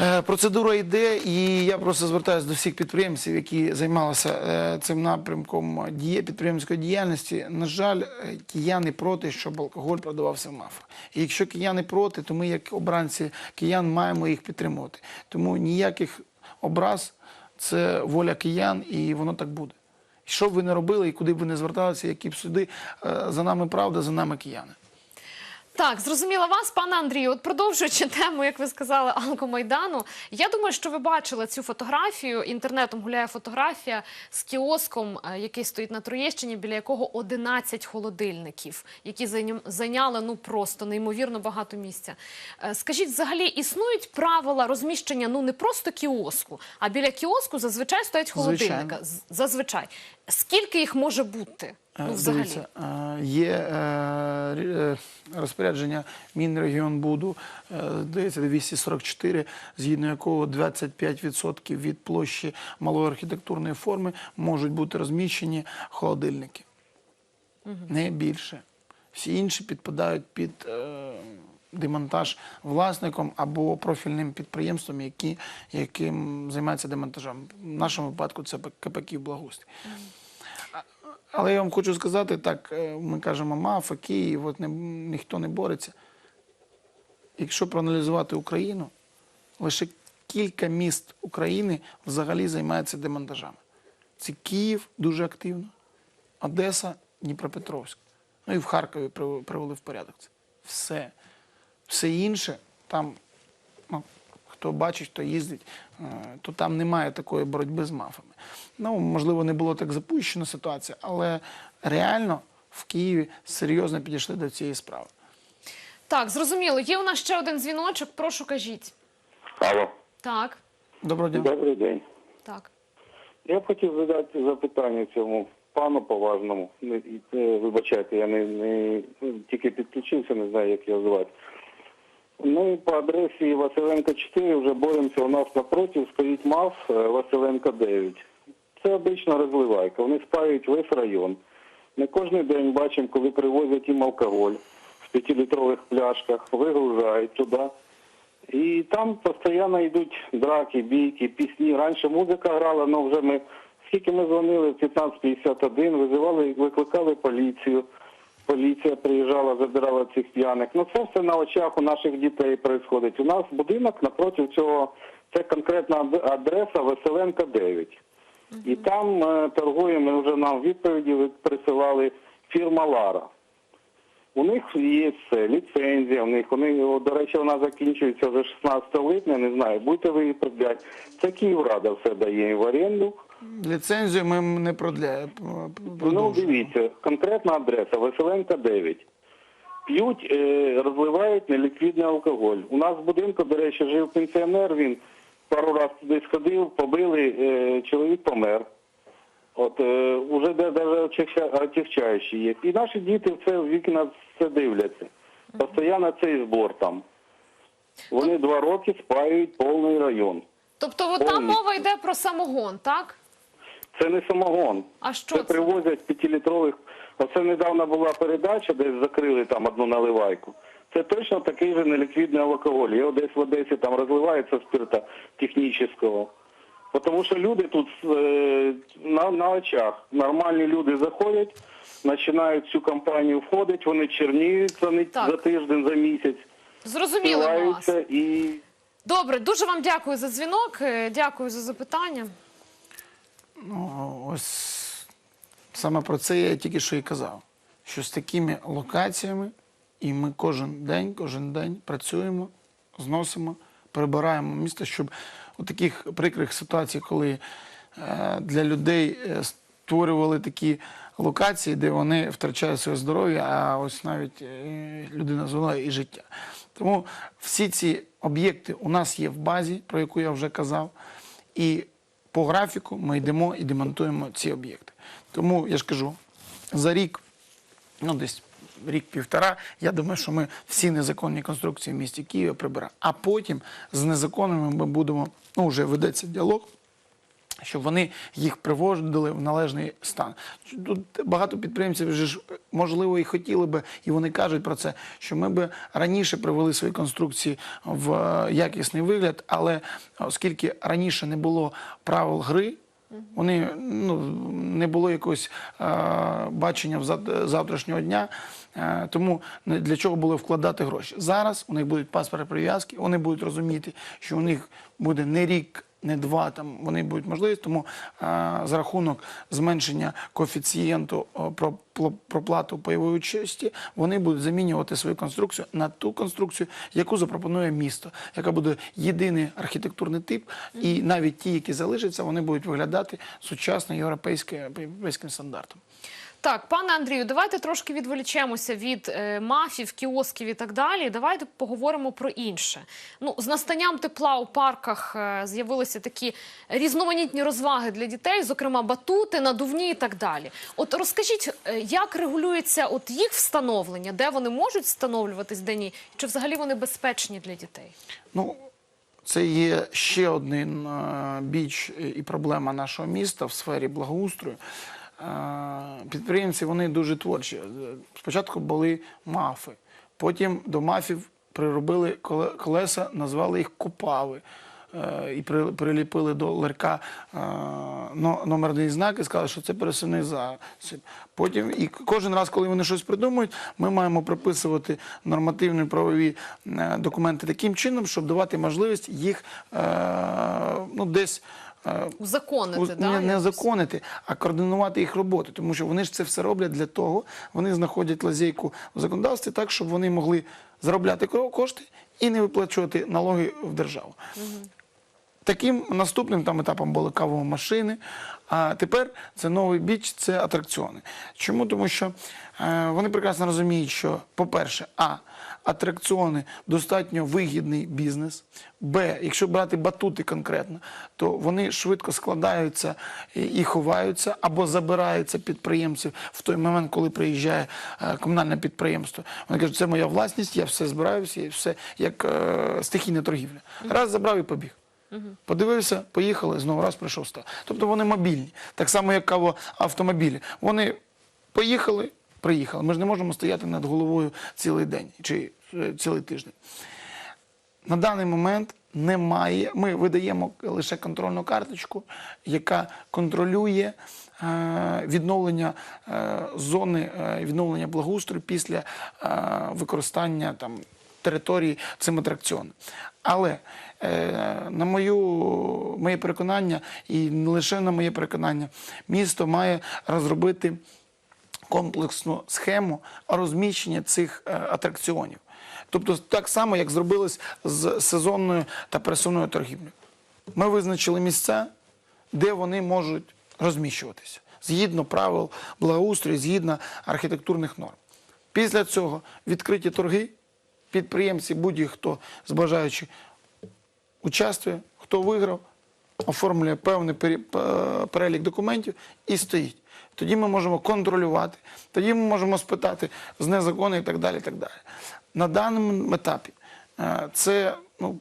Е, Процедура йде, і я просто звертаюся до всіх підприємців, які займалися е, цим напрямком діє, підприємської діяльності. На жаль, е, кияни проти, щоб алкоголь продавався в мафах. І якщо кияни проти, то ми, як обранці киян, маємо їх підтримувати. Тому ніяких образ це воля киян, і воно так буде. Що б ви не робили, і куди б ви не зверталися, які б суди, за нами правда, за нами кияни. Так, зрозуміла вас, пане Андрію. От продовжуючи тему, як ви сказали, Алкомайдану. Я думаю, що ви бачили цю фотографію. Інтернетом гуляє фотографія з кіоском, е, який стоїть на Троєщині, біля якого 11 холодильників, які зайняли ну просто неймовірно багато місця. Е, Скажіть, взагалі існують правила розміщення ну не просто кіоску, а біля кіоску зазвичай стоять холодильника. Звичайно. Зазвичай. Скільки їх може бути? Е, Ну, взагалі. Дивіться, е, є е, розпорядження Мінрегіонбуду, здається, 244, згідно якого 25% від площі малої архітектурної форми можуть бути розміщені холодильники. Не більше. Всі інші підпадають під демонтаж власником або профільним підприємством, які, яким займається демонтажем. В нашому випадку це КП «Київблагоустрій». Але я вам хочу сказати, так, е, ми кажемо МАФа, Київ, от не, ніхто не бореться. Якщо проаналізувати Україну, лише кілька міст України взагалі займаються демонтажами. Це Київ дуже активно, Одеса, Дніпропетровськ. Ну і в Харкові прив- привели в порядок це. Все. Все інше, там, хто бачить, хто їздить, е, то там немає такої боротьби з мафами. Ну, можливо, не було так запущена ситуація, але реально в Києві серйозно підійшли до цієї справи. Так, зрозуміло. Є у нас ще один дзвіночок. Прошу кажіть. Алло, Так, Доброго дня. добрий день. так. Я б хотів задати запитання цьому пану поважному. Вибачайте, я не, не тільки підключився, не знаю, як його звати. Ми по адресі Василенка 4 вже боремося. У нас напротив стоїть МАФ е, Василенка 9. Це обична розливайка. Вони спають весь район. Ми кожен день бачимо, коли привозять їм алкоголь в п'ятилітрових пляшках, вигружають туди. І там постійно йдуть драки, бійки, пісні. Раніше музика грала, але вже ми скільки ми дзвонили в 1551, визивали, викликали поліцію. Поліція приїжджала, забирала цих п'яних. Ну це все на очах у наших дітей відбувається. У нас будинок напроти цього, це конкретна адреса Веселенка 9. І там е, торгує, ми вже нам відповіді присилали фірма Лара. У них є все, ліцензія, у них вони, до речі, вона закінчується вже 16 липня, не знаю, будете ви її продляти. Це Київрада все дає в оренду. Ліцензію ми не продля... Ну, дивіться, конкретна адреса Веселенка 9. П'ють, е, розливають неліквідний алкоголь. У нас в будинку, до речі, жив пенсіонер, він пару разів туди сходив, побили, е, чоловік помер. От е, уже навіть отягчаючі є. І наші діти в це в вікна все дивляться. Постійно цей збор там. Вони два роки спаюють повний район. Тобто от там мова йде про самогон, так? Це не самогон. А що Це це? привозять п'ятилітрових. Оце недавно була передача, де закрили там одну наливайку. Це точно такий же неліквідний алкоголь. Його десь в Одесі там розливається спирта технічного. Тому що люди тут е, на, на очах. Нормальні люди заходять, починають цю компанію входити, вони черніють за, не- Так. за тиждень, за місяць, вас. і Добре, дуже вам дякую за дзвінок. е, Дякую за запитання. Ну, ось саме про це я тільки що і казав. Що з такими локаціями, і ми кожен день, кожен день працюємо, зносимо, прибираємо місто, щоб у таких прикрих ситуацій, коли е, для людей е, створювали такі локації, де вони втрачають своє здоров'я, а ось навіть е, людина звела і життя. Тому всі ці об'єкти у нас є в базі, про яку я вже казав. І по графіку ми йдемо і демонтуємо ці об'єкти. Тому я ж кажу, за рік, ну десь рік-півтора, я думаю, що ми всі незаконні конструкції в місті Києва прибираємо. А потім з незаконними ми будемо, ну вже ведеться діалог щоб вони їх приводили в належний стан. Тут багато підприємців ж можливо і хотіли би, і вони кажуть про це, що ми би раніше привели свої конструкції в е, якісний вигляд, але оскільки раніше не було правил гри. Вони ну, не було якогось е, бачення завтрашнього дня, е, тому для чого було вкладати гроші. Зараз у них будуть паспорти прив'язки, вони будуть розуміти, що у них буде не рік, не два, там вони будуть можливість, тому е, за рахунок зменшення коефіцієнту про проплату пайової участі вони будуть замінювати свою конструкцію на ту конструкцію, яку запропонує місто, яка буде єдиний архітектурний тип, і навіть ті, які залишаться, вони будуть виглядати сучасно європейським стандартом. Так, пане Андрію, давайте трошки відволічемося від е, мафів, кіосків і так далі. Давайте поговоримо про інше. Ну, з настанням тепла у парках е, з'явилися такі різноманітні розваги для дітей, зокрема батути, надувні і так далі. От розкажіть, е, як регулюється от їх встановлення, де вони можуть встановлюватись, де ні, чи взагалі вони безпечні для дітей? Ну, це є ще один е, біч і проблема нашого міста в сфері благоустрою. Підприємці вони дуже творчі. Спочатку були мафи, потім до мафів приробили колеса, назвали їх копави. Е, І приліпили до ларька е, номерний знак і сказали, що це пересувний засіб. Потім і кожен раз, коли вони щось придумують, ми маємо прописувати нормативні правові е, документи таким чином, щоб давати можливість їх ну, десь. Узаконити, да, не, не законити, а координувати їх роботу, тому що вони ж це все роблять для того, вони знаходять лазейку в законодавстві так, щоб вони могли заробляти ко- кошти і не виплачувати налоги в державу. Таким наступним там етапом були кавові машини. А тепер це новий біч, це атракціони. Чому? Тому що е, вони прекрасно розуміють, що, по-перше, а атракціони достатньо вигідний бізнес. Б, якщо брати батути конкретно, то вони швидко складаються і, і ховаються або забираються підприємців в той момент, коли приїжджає е, комунальне підприємство. Вони кажуть, це моя власність, я все збираю, всі- все як е, стихійна торгівля. Раз забрав і побіг. Подивився, поїхали, знову раз прийшов став. Тобто вони мобільні, так само, як автомобілі. Вони поїхали, приїхали. Ми ж не можемо стояти над головою цілий день чи е, цілий тиждень. На даний момент немає. Ми видаємо лише контрольну карточку, яка контролює е, відновлення е, зони відновлення благоустрою після використання там території цим атракціоном. Але на мою, моє переконання, і не лише на моє переконання, місто має розробити комплексну схему розміщення цих е, атракціонів. Тобто так само, як зробилось з сезонною та пересувною торгівлею. Ми визначили місця, де вони можуть розміщуватися згідно правил благоустрою, згідно архітектурних норм. Після цього відкриті торги, підприємці, будь-хто з бажаючих участвує, хто виграв, оформлює певний перелік документів і стоїть. Тоді ми можемо контролювати, тоді ми можемо спитати з незаконних і так далі. І так далі. На даному етапі е, це ну,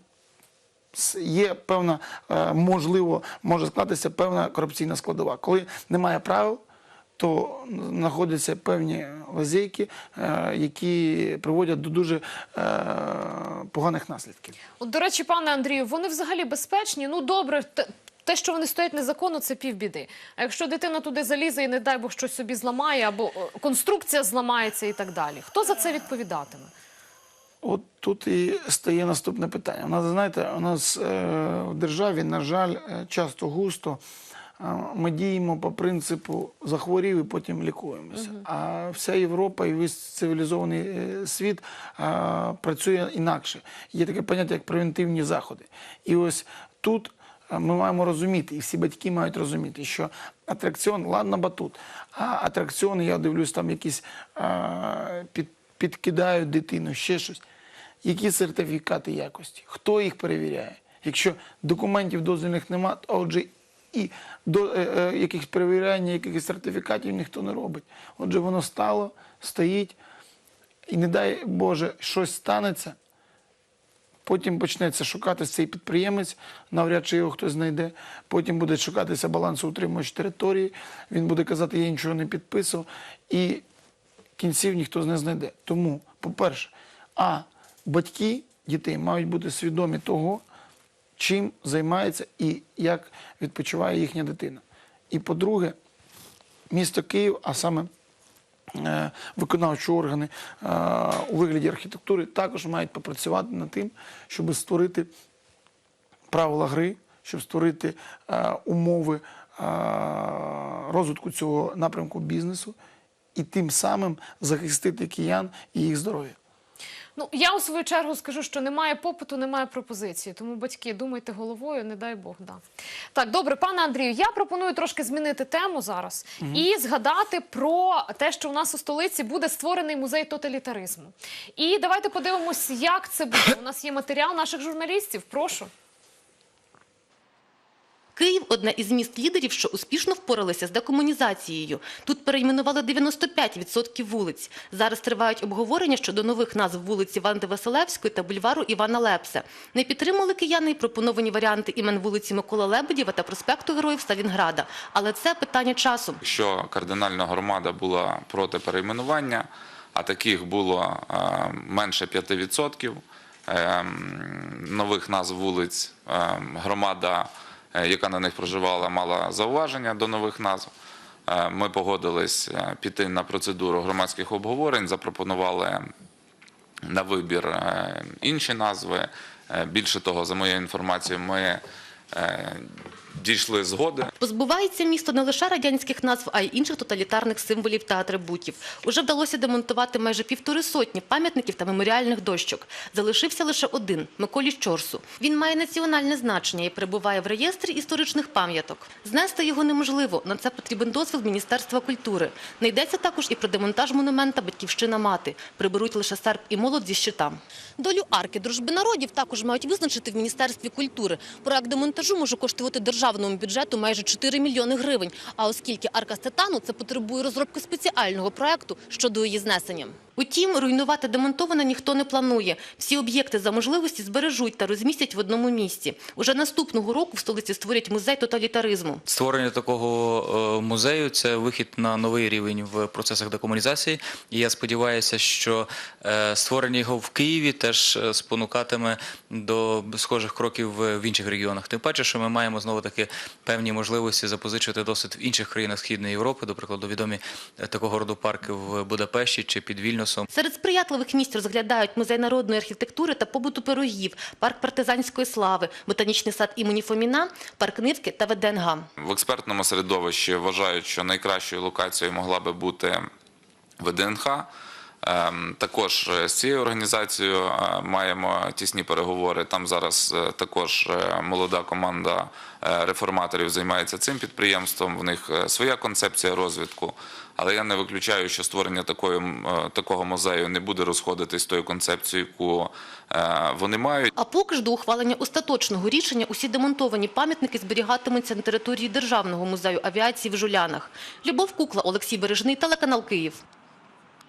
є певна, е, можливо, може склатися певна корупційна складова. Коли немає правил, то знаходяться певні лазейки, е, які приводять до дуже поганих наслідків. От, до речі, пане Андрію, вони взагалі безпечні. Ну добре, те, що вони стоять незаконно, це півбіди. А якщо дитина туди залізе і, не дай Бог, щось собі зламає, або е, конструкція зламається і так далі. Хто за це відповідатиме? От тут і стає наступне питання. У нас, знаєте, у нас е, в державі, на жаль, е, часто густо ми діємо по принципу захворів і потім лікуємося. А вся Європа і весь цивілізований світ працює інакше. Є таке поняття, як превентивні заходи. І ось тут. Ми маємо розуміти, і всі батьки мають розуміти, що атракціон, ладно, батут, а атракціони, я дивлюсь, там якісь е, під, підкидають дитину, ще щось. Які сертифікати якості? Хто їх перевіряє? Якщо документів дозвільних немає, то отже і до е, е, якихось перевіряння, якихось сертифікатів ніхто не робить. Отже, воно стало, стоїть, і не дай Боже, щось станеться, Потім почнеться шукатися цей підприємець, навряд чи його хтось знайде. Потім буде шукатися балансоутримувач території. Він буде казати, я нічого не підписував. І кінців ніхто не знайде. Тому, по-перше, а батьки дітей мають бути свідомі того, чим займається і як відпочиває їхня дитина. І по-друге, місто Київ, а саме виконавчі органи е, у вигляді архітектури також мають попрацювати над тим, щоб створити правила гри, щоб створити е, умови е, розвитку цього напрямку бізнесу і тим самим захистити киян і їх здоров'я. Ну я у свою чергу скажу, що немає попиту, немає пропозиції. Тому батьки, думайте головою, не дай Бог. Да. Так, добре, пане Андрію, я пропоную трошки змінити тему зараз і згадати про те, що у нас у столиці буде створений музей тоталітаризму. І давайте подивимось, як це буде. У нас є матеріал наших журналістів. Прошу. Київ одне із міст лідерів, що успішно впоралися з декомунізацією. Тут перейменували 95% вулиць. Зараз тривають обговорення щодо нових назв вулиці Ванди Василевської та бульвару Івана Лепса. Не підтримали кияни й пропоновані варіанти імен вулиці Микола Лебедєва та проспекту Героїв Сталінграда. Але це питання часу. Якщо кардинальна громада була проти перейменування, а таких було е, менше 5%, е, нових назв вулиць, е, громада, яка на них проживала, мала зауваження до нових назв. Е, Ми погодились е, піти на процедуру громадських обговорень, запропонували на вибір е, інші назви. Е, Більше того, за моєю інформацією, ми е, дійшли згоди. Позбувається місто не лише радянських назв, а й інших тоталітарних символів та атрибутів. Уже вдалося демонтувати майже півтори сотні пам'ятників та меморіальних дощок. Залишився лише один – Миколі Чорсу. Він має національне значення і перебуває в реєстрі історичних пам'яток. Знести його неможливо, на це потрібен дозвіл Міністерства культури. Не йдеться також і про демонтаж монумента «Батьківщина мати». Приберуть лише серп і молот зі щитам. Долю арки дружби народів також мають визначити в Міністерстві культури. Проект демонтажу може коштувати державному бюджету майже 4 мільйони гривень. А оскільки арка з титану, це потребує розробки спеціального проекту щодо її знесення. Утім, руйнувати демонтоване ніхто не планує. Всі об'єкти за можливості збережуть та розмістять в одному місці. Уже наступного року в столиці створять музей тоталітаризму. Створення такого е, музею це вихід на новий рівень в процесах декомунізації. І я сподіваюся, що е, створення його в Києві теж е, спонукатиме до схожих кроків в інших регіонах. Тим паче, що ми маємо знову таки певні можливості запозичити досвід в інших країнах Східної Європи, до прикладу, відомі е, такого роду парки в Будапешті чи під Вільнюсом. Серед сприятливих місць розглядають музей народної архітектури та побуту пирогів, парк партизанської слави, ботанічний сад імені Фоміна, парк Нивки та ВДНГ. В експертному середовищі вважають, що найкращою локацією могла би бути ВДНХ. Ем, Також е, з цією організацією е, маємо тісні переговори. Там зараз е, також молода команда реформаторів займається цим підприємством. В них своя концепція розвитку. Але я не виключаю, що створення такої, такого музею не буде розходитись тою концепцією, яку вони мають. А поки ж до ухвалення остаточного рішення усі демонтовані пам'ятники зберігатимуться на території Державного музею авіації в Жулянах. Любов Кукла, Олексій Бережний, телеканал Київ.